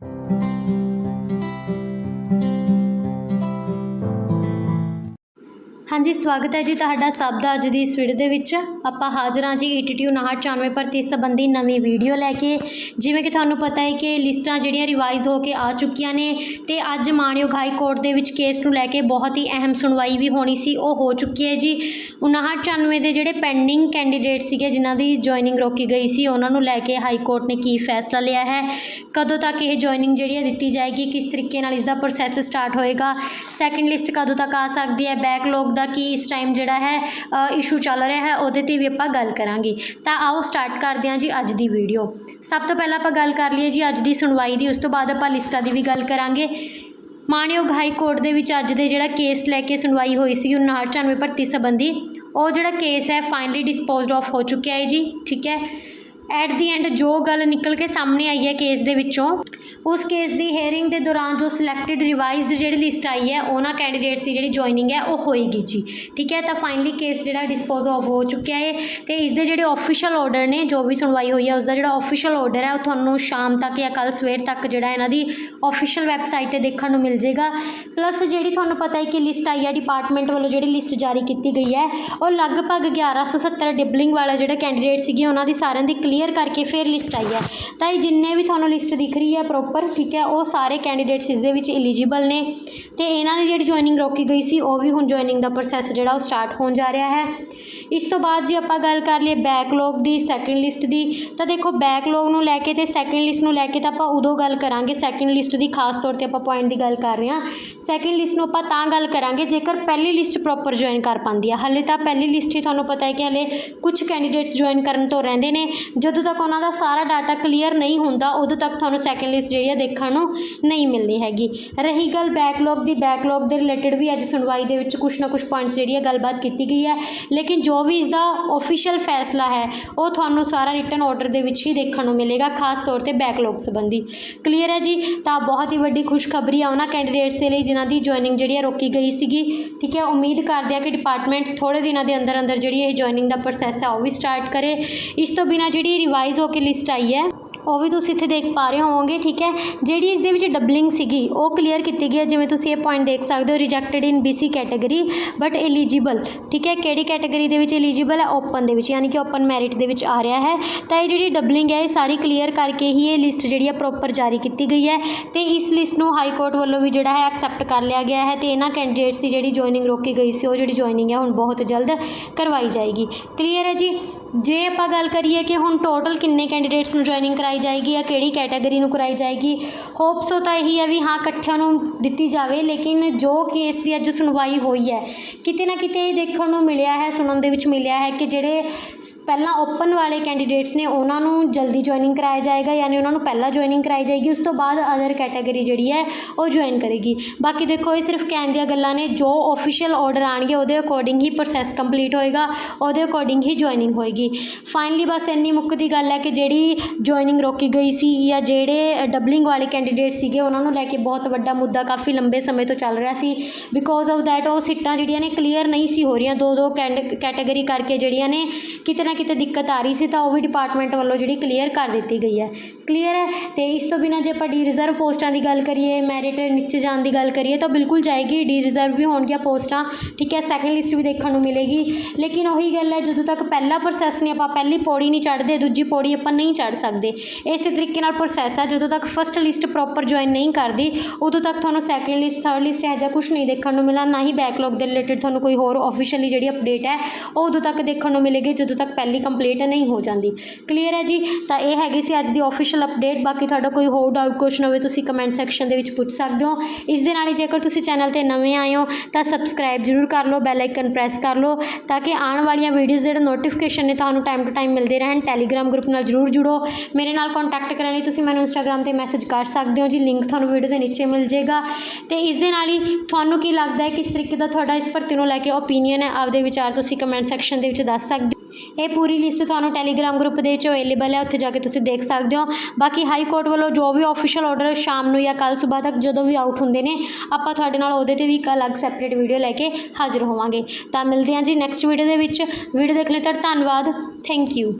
Thank you. ਹਾਂਜੀ, ਸਵਾਗਤ ਹੈ ਜੀ ਤੁਹਾਡਾ ਸਭ ਦਾ ਅੱਜ ਦੀ ਇਸ ਵੀਡੀਓ ਦੇ ਵਿੱਚ। ਆਪਾਂ ਹਾਜ਼ਰ ਹਾਂ ਜੀ ਈਟੀਟੀਯੂ 994 ਭਰਤੀ ਸੰਬੰਧੀ ਨਵੀਂ ਵੀਡੀਓ ਲੈ ਕੇ। ਜਿਵੇਂ ਕਿ ਤੁਹਾਨੂੰ ਪਤਾ ਹੈ ਕਿ ਲਿਸਟਾਂ ਜਿਹੜੀਆਂ ਰਿਵਾਈਜ਼ ਹੋ ਕੇ ਆ ਚੁੱਕੀਆਂ ਨੇ ਤੇ ਅੱਜ ਮਾਣਯੋਗ ਹਾਈ ਕੋਰਟ ਦੇ ਵਿੱਚ ਕੇਸ ਨੂੰ ਲੈ ਕੇ ਬਹੁਤ ਹੀ ਅਹਿਮ ਸੁਣਵਾਈ ਵੀ ਹੋਣੀ ਸੀ, ਉਹ ਹੋ ਚੁੱਕੀ ਹੈ ਜੀ। 5994 ਦੇ ਜਿਹੜੇ ਪੈਂਡਿੰਗ ਕੈਂਡੀਡੇਟ ਸੀਗੇ, ਜਿਨ੍ਹਾਂ ਦੀ ਜੁਆਇਨਿੰਗ ਰੋਕੀ ਗਈ ਸੀ, ਉਹਨਾਂ ਨੂੰ ਲੈ ਕੇ ਹਾਈ ਕੋਰਟ ਨੇ ਕੀ ਫੈਸਲਾ ਲਿਆ ਹੈ? ਕਦੋਂ ਤੱਕ ਇਹ ਜੁਆਇਨਿੰਗ ਜਿਹੜੀ ਹੈ ਦਿੱਤੀ ਜਾਏਗੀ? ਕਿਸ ਤਰੀਕੇ ਨਾਲ ਇਸ ਦਾ ਪ੍ਰੋਸੈਸ ਸਟਾਰਟ ਹੋਏਗਾ? ਸੈਕੰਡ ਲਿਸਟ ਕਦੋਂ ਤੱਕ ਆ ਸਕਦੀ ਹੈ? ਬੈਕਲੌਗ ਦਾ ਕਿ ਇਸ ਟਾਈਮ ਜਿਹੜਾ ਹੈ ਇਸ਼ੂ ਚੱਲ ਰਿਹਾ ਹੈ, ਉਹਦੇ ਤੇ ਵੀ ਆਪਾਂ ਗੱਲ ਕਰਾਂਗੇ। ਤਾਂ ਆਓ ਸਟਾਰਟ ਕਰਦੇ ਹਾਂ ਜੀ ਅੱਜ ਦੀ ਵੀਡੀਓ ਸਭ ਤੋਂ ਪਹਿਲਾਂ ਆਪਾਂ ਗੱਲ ਕਰ ਲਈਏ ਜੀ ਅੱਜ ਦੀ ਸੁਣਵਾਈ ਦੀ, ਉਸ ਤੋਂ ਬਾਅਦ ਆਪਾਂ ਲਿਸਟਾਂ ਦੀ ਵੀ ਗੱਲ ਕਰਾਂਗੇ। ਮਾਣਯੋਗ ਹਾਈ ਕੋਰਟ ਦੇ ਵਿੱਚ ਅੱਜ ਦੇ ਜਿਹੜਾ ਕੇਸ ਲੈ ਕੇ ਸੁਣਵਾਈ ਹੋਈ ਸੀ 5994 ਭਰਤੀ ਸੰਬੰਧੀ, ਉਹ ਜਿਹੜਾ ਕੇਸ ਹੈ ਫਾਈਨਲੀ ਡਿਸਪੋਜ਼ਡ ਆਫ ਹੋ ਚੁੱਕਿਆ ਹੈ ਜੀ, ਠੀਕ ਹੈ? ਐਟ ਦੀ ਐਂਡ ਜੋ ਗੱਲ ਨਿਕਲ ਕੇ ਸਾਹਮਣੇ ਆਈ ਹੈ ਕੇਸ ਦੇ ਵਿੱਚੋਂ, ਉਸ ਕੇਸ ਦੀ ਹੇਅਰਿੰਗ ਦੇ ਦੌਰਾਨ ਜੋ ਸਿਲੈਕਟਡ ਰਿਵਾਈਜ਼ਡ ਜਿਹੜੀ ਲਿਸਟ ਆਈ ਹੈ, ਉਹਨਾਂ ਕੈਂਡੀਡੇਟਸ ਦੀ ਜਿਹੜੀ ਜੁਆਇਨਿੰਗ ਹੈ, ਉਹ ਹੋਏਗੀ ਜੀ। ਠੀਕ ਹੈ, ਤਾਂ ਫਾਈਨਲੀ ਕੇਸ ਜਿਹੜਾ ਡਿਸਪੋਜ਼ ਆਫ ਹੋ ਚੁੱਕਿਆ ਹੈ ਤੇ ਇਸ ਦੇ ਜਿਹੜੇ ਆਫੀਸ਼ੀਅਲ ਆਰਡਰ ਨੇ, ਜੋ ਵੀ ਸੁਣਵਾਈ ਹੋਈ ਹੈ ਉਸ ਦਾ ਜਿਹੜਾ ਆਫੀਸ਼ੀਅਲ ਆਰਡਰ ਹੈ, ਉਹ ਤੁਹਾਨੂੰ ਸ਼ਾਮ ਤੱਕ ਜਾਂ ਕੱਲ ਸਵੇਰ ਤੱਕ ਜਿਹੜਾ ਇਹਨਾਂ ਦੀ ਆਫੀਸ਼ੀਅਲ ਵੈਬਸਾਈਟ ਤੇ ਦੇਖਣ ਨੂੰ ਮਿਲ ਜਾਏਗਾ ਪਲੱਸ ਜਿਹੜੀ ਤੁਹਾਨੂੰ ਪਤਾ ਹੈ ਕਿ ਲਿਸਟ ਆਈ ਹੈ ਡਿਪਾਰਟਮੈਂਟ ਵੱਲੋਂ ਜਿਹੜੀ ਲਿਸਟ ਜਾਰੀ ਕੀਤੀ ਗਈ ਹੈ, ਉਹ ਲਗਭਗ 1170 ਡਿਬਲਿੰਗ ਵਾਲਾ ਜਿਹੜਾ ਕੈਂਡੀਡੇਟ ਸੀਗੇ, ਉਹਨਾਂ ਦੀ ਸਾਰਿਆਂ ਦੀ ਕਲੀਅਰ ਕਲੀਅਰ ਕਰਕੇ ਫਿਰ ਲਿਸਟ ਆਈ ਹੈ। ਤਾਂ ਇਹ ਜਿੰਨੇ ਵੀ ਤੁਹਾਨੂੰ ਲਿਸਟ ਦਿਖ ਰਹੀ ਹੈ ਪ੍ਰੋਪਰ ਠੀਕ ਹੈ, ਉਹ ਸਾਰੇ ਕੈਂਡੀਡੇਟਸ ਇਸ ਦੇ ਵਿੱਚ ਐਲੀਜੀਬਲ ਨੇ। ਤੇ ਇਹਨਾਂ ਦੀ ਜਿਹੜੀ ਜੁਆਇਨਿੰਗ ਰੋਕੀ ਗਈ ਸੀ, ਉਹ ਵੀ ਹੁਣ ਜੁਆਇਨਿੰਗ ਦਾ ਪ੍ਰੋਸੈਸ ਜਿਹੜਾ ਉਹ ਸਟਾਰਟ ਹੋਣ ਜਾ ਰਿਹਾ ਹੈ। ਇਸ ਤੋਂ ਬਾਅਦ ਜੇ ਆਪਾਂ ਗੱਲ ਕਰ ਲਈਏ ਬੈਕਲੌਗ ਦੀ ਸੈਕਿੰਡ ਲਿਸਟ ਦੀ, ਤਾਂ ਦੇਖੋ ਬੈਕਲੌਗ ਨੂੰ ਲੈ ਕੇ ਤੇ ਸੈਕਿੰਡ ਲਿਸਟ ਨੂੰ ਲੈ ਕੇ ਤਾਂ ਆਪਾਂ ਉਦੋਂ ਗੱਲ ਕਰਾਂਗੇ ਸੈਕਿੰਡ ਲਿਸਟ ਦੀ ਖਾਸ ਤੌਰ ਤੇ ਆਪਾਂ ਪੁਆਇੰਟ ਦੀ ਗੱਲ ਕਰ ਰਹੇ ਹਾਂ। ਸੈਕਿੰਡ ਲਿਸਟ ਨੂੰ ਆਪਾਂ ਤਾਂ ਗੱਲ ਕਰਾਂਗੇ ਜੇਕਰ ਪਹਿਲੀ ਲਿਸਟ ਪ੍ਰੋਪਰ ਜੁਆਇਨ ਕਰ ਪਾਉਂਦੀ ਆ। ਹਲੇ ਤਾਂ ਪਹਿਲੀ ਲਿਸਟ ਹੀ ਤੁਹਾਨੂੰ ਪਤਾ ਹੈ ਕਿ ਹਲੇ ਕੁਝ ਕੈਂਡੀਡੇਟਸ ਜੁਆਇਨ ਕਰਨ ਤੋਂ ਰਹਿੰਦੇ ਨੇ। ਜਦੋਂ ਤੱਕ ਉਹਨਾਂ ਦਾ ਸਾਰਾ ਡਾਟਾ ਕਲੀਅਰ ਨਹੀਂ ਹੁੰਦਾ, ਉਦੋਂ ਤੱਕ ਤੁਹਾਨੂੰ ਸੈਕਿੰਡ ਲਿਸਟ ਜਿਹੜੀ ਆ ਦੇਖਣ ਨੂੰ ਨਹੀਂ ਮਿਲਣੀ ਹੈਗੀ। ਰਹੀ ਗੱਲ ਬੈਕਲੌਗ ਦੀ ਬੈਕਲੌਗ ਦੇ ਰਿਲੇਟਡ ਵੀ ਅੱਜ ਸੁਣਵਾਈ ਦੇ ਵਿੱਚ ਕੁਝ ਨਾ ਕੁਝ ਪੁਆਇੰਟਸ ਜਿਹੜੀ ਆ ਗੱਲਬਾਤ ਕੀਤੀ ਗਈ ਹੈ। ਲੇਕਿਨ ਜੋ ਵੀ ਇਸ ਦਾ ਆਫੀਸ਼ੀਅਲ ਫੈਸਲਾ ਹੈ, ਉਹ ਤੁਹਾਨੂੰ ਸਾਰਾ ਰਿਟਨ ਆਰਡਰ ਦੇ ਵਿੱਚ ਹੀ ਦੇਖਣ ਨੂੰ ਮਿਲੇਗਾ, ਖਾਸ ਤੌਰ ਤੇ ਬੈਕਲੌਗ ਸੰਬੰਧੀ। ਕਲੀਅਰ ਹੈ ਜੀ? ਤਾਂ ਬਹੁਤ ਹੀ ਵੱਡੀ ਖੁਸ਼ਖਬਰੀ ਆ ਉਹਨਾਂ ਕੈਂਡੀਡੇਟਸ ਦੇ ਲਈ ਜਿਨ੍ਹਾਂ ਦੀ ਜੁਆਇਨਿੰਗ ਜਿਹੜੀ ਆ ਰੋਕੀ ਗਈ ਸੀਗੀ। ਠੀਕ ਹੈ, ਉਮੀਦ ਕਰਦੇ ਆ ਕਿ ਡਿਪਾਰਟਮੈਂਟ ਥੋੜੇ ਦਿਨਾਂ ਦੇ ਅੰਦਰ ਅੰਦਰ ਜਿਹੜੀ ਇਹ ਜੁਆਇਨਿੰਗ ਦਾ ਪ੍ਰੋਸੈਸ ਆ, ਉਹ ਵੀ ਸਟਾਰਟ ਕਰੇ। ਇਸ ਤੋਂ ਬਿਨਾ ਜਿਹੜੀ ਰਿਵਾਈਜ਼ ਹੋ ਕੇ ਲਿਸਟ ਆਈ ਹੈ ਉਹ ਵੀ ਤੁਸੀਂ ਇੱਥੇ ਦੇਖ ਪਾ ਰਹੇ ਹੋਵੋਗੇ, ਠੀਕ ਹੈ? ਜਿਹੜੀ ਇਸ ਦੇ ਵਿੱਚ ਡਬਲਿੰਗ ਸੀਗੀ, ਉਹ ਕਲੀਅਰ ਕੀਤੀ ਗਈ ਹੈ, ਜਿਵੇਂ ਤੁਸੀਂ ਇਹ ਪੁਆਇੰਟ ਦੇਖ ਸਕਦੇ ਹੋ rejected in BC category but eligible ਠੀਕ ਹੈ? ਕਿਹੜੀ ਕੈਟਾਗਰੀ ਦੇ ਵਿੱਚ ਐਲੀਜੀਬਲ ਹੈ? ਓਪਨ ਦੇ ਵਿੱਚ, ਯਾਨੀ ਕਿ ਓਪਨ ਮੈਰਿਟ ਦੇ ਵਿੱਚ ਆ ਰਿਹਾ ਹੈ। ਤਾਂ ਇਹ ਜਿਹੜੀ ਡਬਲਿੰਗ ਹੈ, ਇਹ ਸਾਰੀ ਕਲੀਅਰ ਕਰਕੇ ਹੀ ਇਹ ਲਿਸਟ ਜਿਹੜੀ ਹੈ ਪ੍ਰੋਪਰ ਜਾਰੀ ਕੀਤੀ ਗਈ ਹੈ। ਤੇ ਇਸ ਲਿਸਟ ਨੂੰ ਹਾਈ ਕੋਰਟ ਵੱਲੋਂ ਵੀ ਜਿਹੜਾ ਹੈ ਐਕਸੈਪਟ ਕਰ ਲਿਆ ਗਿਆ ਹੈ ਤੇ ਇਹਨਾਂ ਕੈਂਡੀਡੇਟਸ ਦੀ ਜਿਹੜੀ ਜੁਆਇਨਿੰਗ ਰੋਕੀ ਗਈ ਸੀ, ਉਹ ਜਿਹੜੀ ਜੁਆਇਨਿੰਗ ਹੈ, ਹੁਣ ਬਹੁਤ ਜਲਦ ਕਰਵਾਈ ਜਾਏਗੀ। ਕਲੀਅਰ ਹੈ ਜੀ? ਜੇ ਆਪਾਂ ਗੱਲ ਕਰੀਏ ਕਿ ਹੁਣ ਟੋਟਲ ਕਿੰਨੇ ਕੈਂਡੀਡੇਟਸ ਨੂੰ ਜੁਆਇਨਿੰਗ ਕਰਾਈ ਜਾਏਗੀ ਜਾਂ ਕਿਹੜੀ ਕੈਟਾਗਰੀ ਨੂੰ ਕਰਾਈ ਜਾਏਗੀ ਹੋਪਸ ਤਾਂ ਇਹੀ ਹੈ ਵੀ ਹਾਂ, ਇਕੱਠਿਆਂ ਨੂੰ ਦਿੱਤੀ ਜਾਵੇ, ਲੇਕਿਨ ਜੋ ਕੇਸ ਦੀ ਅੱਜ ਸੁਣਵਾਈ ਹੋਈ ਹੈ, ਕਿਤੇ ਨਾ ਕਿਤੇ ਇਹ ਦੇਖਣ ਨੂੰ ਮਿਲਿਆ ਹੈ, ਸੁਣਨ ਦੇ ਵਿੱਚ ਮਿਲਿਆ ਹੈ ਕਿ ਜਿਹੜੇ ਸ- ਪਹਿਲਾਂ ਓਪਨ ਵਾਲੇ ਕੈਂਡੀਡੇਟਸ ਨੇ, ਉਹਨਾਂ ਨੂੰ ਜਲਦੀ ਜੁਆਇਨਿੰਗ ਕਰਾਇਆ ਜਾਏਗਾ, ਯਾਨੀ ਉਹਨਾਂ ਨੂੰ ਪਹਿਲਾਂ ਜੁਆਇਨਿੰਗ ਕਰਾਈ ਜਾਏਗੀ, ਉਸ ਤੋਂ ਬਾਅਦ ਅਦਰ ਕੈਟਾਗਰੀ ਜਿਹੜੀ ਹੈ, ਉਹ ਜੁਆਇਨ ਕਰੇਗੀ। ਬਾਕੀ ਦੇਖੋ, ਇਹ ਸਿਰਫ ਕਹਿਣ ਦੀਆਂ ਗੱਲਾਂ ਨੇ, ਜੋ ਆਫੀਸ਼ੀਅਲ ਆਰਡਰ ਆਣਗੇ ਉਹਦੇ ਅਕੋਰਡਿੰਗ ਹੀ ਪ੍ਰੋਸੈਸ ਕੰਪਲੀਟ ਹੋਏਗਾ, ਉਹਦੇ ਅਕੋਰਡਿੰਗ ਹੀ ਜੁਆਇਨਿੰਗ ਹੋਏਗੀ। ਫਾਈਨਲੀ ਬਸ ਇੰਨੀ ਮੁੱਕਦੀ ਗੱਲ ਹੈ ਕਿ ਜਿਹੜੀ ਜੁਆਇਨਿੰਗ ਰੋਕੀ ਗਈ ਸੀ ਜਾਂ ਜਿਹੜੇ ਡਬਲਿੰਗ ਵਾਲੇ ਕੈਂਡੀਡੇਟ ਸੀਗੇ, ਉਹਨਾਂ ਨੂੰ ਲੈ ਕੇ ਬਹੁਤ ਵੱਡਾ ਮੁੱਦਾ ਕਾਫੀ ਲੰਬੇ ਸਮੇਂ ਤੋਂ ਚੱਲ ਰਿਹਾ ਸੀ। ਬਿਕੋਜ਼ ਆਫ ਦੈਟ ਉਹ ਸੀਟਾਂ ਜਿਹੜੀਆਂ ਨੇ ਕਲੀਅਰ ਨਹੀਂ ਸੀ ਹੋ ਰਹੀਆਂ। ਦੋ ਦੋ ਕੈਟਾਗਰੀ ਕਰਕੇ ਜਿਹੜੀਆਂ ਨੇ, ਕਿਤੇ ਨਾ ਕਿਤੇ ਦਿੱਕਤ ਆ ਰਹੀ ਸੀ ਤਾਂ ਉਹ ਵੀ ਡਿਪਾਰਟਮੈਂਟ ਵੱਲੋਂ ਜਿਹੜੀ ਕਲੀਅਰ ਕਰ ਦਿੱਤੀ ਗਈ ਹੈ। ਕਲੀਅਰ ਹੈ? ਤੇ ਇਸ ਤੋਂ ਬਿਨਾਂ ਜੇ ਆਪਾਂ ਡੀ ਰਿਜ਼ਰਵ ਪੋਸਟਾਂ ਦੀ ਗੱਲ ਕਰੀਏ ਮੈਰਿਟ ਨੀਚੇ ਜਾਣ ਦੀ ਗੱਲ ਕਰੀਏ, ਤਾਂ ਬਿਲਕੁਲ ਜਾਏਗੀ। ਡੀ ਰਿਜ਼ਰਵ ਵੀ ਹੋਣਗੀਆਂ ਪੋਸਟਾਂ। ਠੀਕ ਹੈ? ਸੈਕੰਡ ਲਿਸਟ ਵੀ ਦੇਖਣ ਨੂੰ ਮਿਲੇਗੀ। ਲੇਕਿਨ ਉਹੀ ਗੱਲ ਹੈ, ਜਦੋਂ ਤੱਕ ਪਹਿਲਾ ਪ੍ਰੋਸੈਸ ਨਹੀਂ ਆਪਾਂ ਪਹਿਲੀ ਪੌੜੀ ਨਹੀਂ ਚੜ੍ਹਦੇ, ਦੂਜੀ ਪੌੜੀ ਆਪਾਂ ਨਹੀਂ ਚੜ੍ਹ ਸਕਦੇ। ਇਸੇ ਤਰੀਕੇ ਨਾਲ ਪ੍ਰੋਸੈਸ ਆ, ਜਦੋਂ ਤੱਕ ਫਸਟ ਲਿਸਟ ਪ੍ਰੋਪਰ ਜੁਆਇਨ ਨਹੀਂ ਕਰਦੀ, ਉਦੋਂ ਤੱਕ ਤੁਹਾਨੂੰ ਸੈਕੰਡ ਲਿਸਟ ਥਰਡ ਲਿਸਟ ਇਹੋ ਜਿਹਾ ਕੁਝ ਨਹੀਂ ਦੇਖਣ ਨੂੰ ਮਿਲਣਾ, ਨਾ ਹੀ ਬੈਕਲੌਗ ਦੇ ਰਿਲੇਟਡ ਤੁਹਾਨੂੰ ਕੋਈ ਹੋਰ ਆਫੀਸ਼ੀਅਲੀ ਜਿਹੜੀ ਅਪਡੇਟ ਹੈ, ਉਹ ਉਦੋਂ ਤੱਕ ਦੇਖਣ ਨੂੰ ਮਿਲੇਗੀ, ਜਦੋਂ ਤੱਕ ਪਹਿਲੀ ਕੰਪਲੀਟ ਨਹੀਂ ਹੋ ਜਾਂਦੀ। ਕਲੀਅਰ ਹੈ ਜੀ? ਤਾਂ ਇਹ ਹੈਗੀ ਸੀ ਅੱਜ ਦੀ ਆਫੀਸ਼ੀਅਲ ਅਪਡੇਟ ਬਾਕੀ ਤੁਹਾਡਾ ਕੋਈ ਹੋਰ ਡਾਊਟ ਕੁਐਸਚਨ ਹੋਵੇ, ਤੁਸੀਂ ਕਮੈਂਟ ਸੈਕਸ਼ਨ ਦੇ ਵਿੱਚ ਪੁੱਛ ਸਕਦੇ ਹੋ। ਇਸ ਦੇ ਨਾਲ ਹੀ ਜੇਕਰ ਤੁਸੀਂ ਚੈਨਲ ਤੇ ਨਵੇਂ ਆਏ ਹੋ, ਤਾਂ ਸਬਸਕ੍ਰਾਈਬ ਜ਼ਰੂਰ ਕਰ ਲਓ ਬੈਲ ਆਈਕਨ ਪ੍ਰੈਸ ਕਰ ਲਓ, ਤਾਂ ਕਿ ਆਉਣ ਵਾਲੀਆਂ ਵੀਡੀਓਜ਼ ਜਿਹੜਾ ਨੋਟੀਫਿਕੇਸ਼ਨ ਨੇ ਤੁਹਾਨੂੰ ਟਾਈਮ ਟੂ ਟਾਈਮ ਮਿਲਦੇ ਰਹਿਣ ਟੈਲੀਗ੍ਰਾਮ ਗਰੁੱਪ ਨਾਲ ਜ਼ਰੂਰ ਜੁੜੋ। ਮੇਰੇ ਨਾਲ ਕੰਟੈਕਟ ਕਰਨ ਲਈ ਤੁਸੀਂ ਮੈਨੂੰ ਇੰਸਟਾਗ੍ਰਾਮ ਤੇ ਮੈਸੇਜ ਕਰ ਸਕਦੇ ਹੋ। ਜੀ ਲਿੰਕ ਤੁਹਾਨੂੰ ਵੀਡੀਓ ਦੇ ਨੀਚੇ ਮਿਲ ਜਾਏਗਾ। ਤੇ ਇਸ ਦੇ ਨਾਲ ਹੀ ਤੁਹਾਨੂੰ ਕੀ ਲੱਗਦਾ ਹੈ, ਕਿਸ ਤਰੀਕੇ ਦਾ ਤੁਹਾਡਾ ਇਸ ਭਰਤੀ ਨੂੰ ਲੈ ਕੇ ਓਪੀਨੀਅਨ ਹੈ? ਆਪਦੇ ਵਿਚਾਰ ਤੁਸੀਂ ਕਮੈਂਟ ਸੈਕਸ਼ਨ ਦੇ ਵਿੱਚ ਦੱਸ ਸਕਦੇ ਹੋ। ਇਹ ਪੂਰੀ ਲਿਸਟ ਤੁਹਾਨੂੰ ਟੈਲੀਗ੍ਰਾਮ ਗਰੁੱਪ ਦੇ ਵਿੱਚ ਅਵੇਲੇਬਲ ਹੈ, ਉੱਥੇ ਜਾ ਕੇ ਤੁਸੀਂ ਦੇਖ ਸਕਦੇ ਹੋ। ਬਾਕੀ ਹਾਈ ਕੋਰਟ ਵੱਲੋਂ ਜੋ ਵੀ ਆਫੀਸ਼ੀਅਲ ਆਰਡਰ ਸ਼ਾਮ ਨੂੰ ਜਾਂ ਕੱਲ ਸਵੇਰ ਤੱਕ ਜਦੋਂ ਵੀ ਆਊਟ ਹੁੰਦੇ ਨੇ, ਆਪਾਂ ਤੁਹਾਡੇ ਨਾਲ ਉਹਦੇ ਤੇ ਵੀ ਇੱਕ ਅਲੱਗ ਸੈਪਰੇਟ ਵੀਡੀਓ ਲੈ ਕੇ ਹਾਜ਼ਰ ਹੋਵਾਂਗੇ। ਤਾਂ ਮਿਲਦੇ ਹਾਂ ਜੀ ਨੈਕਸਟ ਵੀਡੀਓ ਦੇ ਵਿੱਚ। ਵੀਡੀਓ ਦੇਖਣ ਲਈ ਤੁਹਾਡਾ ਧੰਨਵਾਦ। Thank you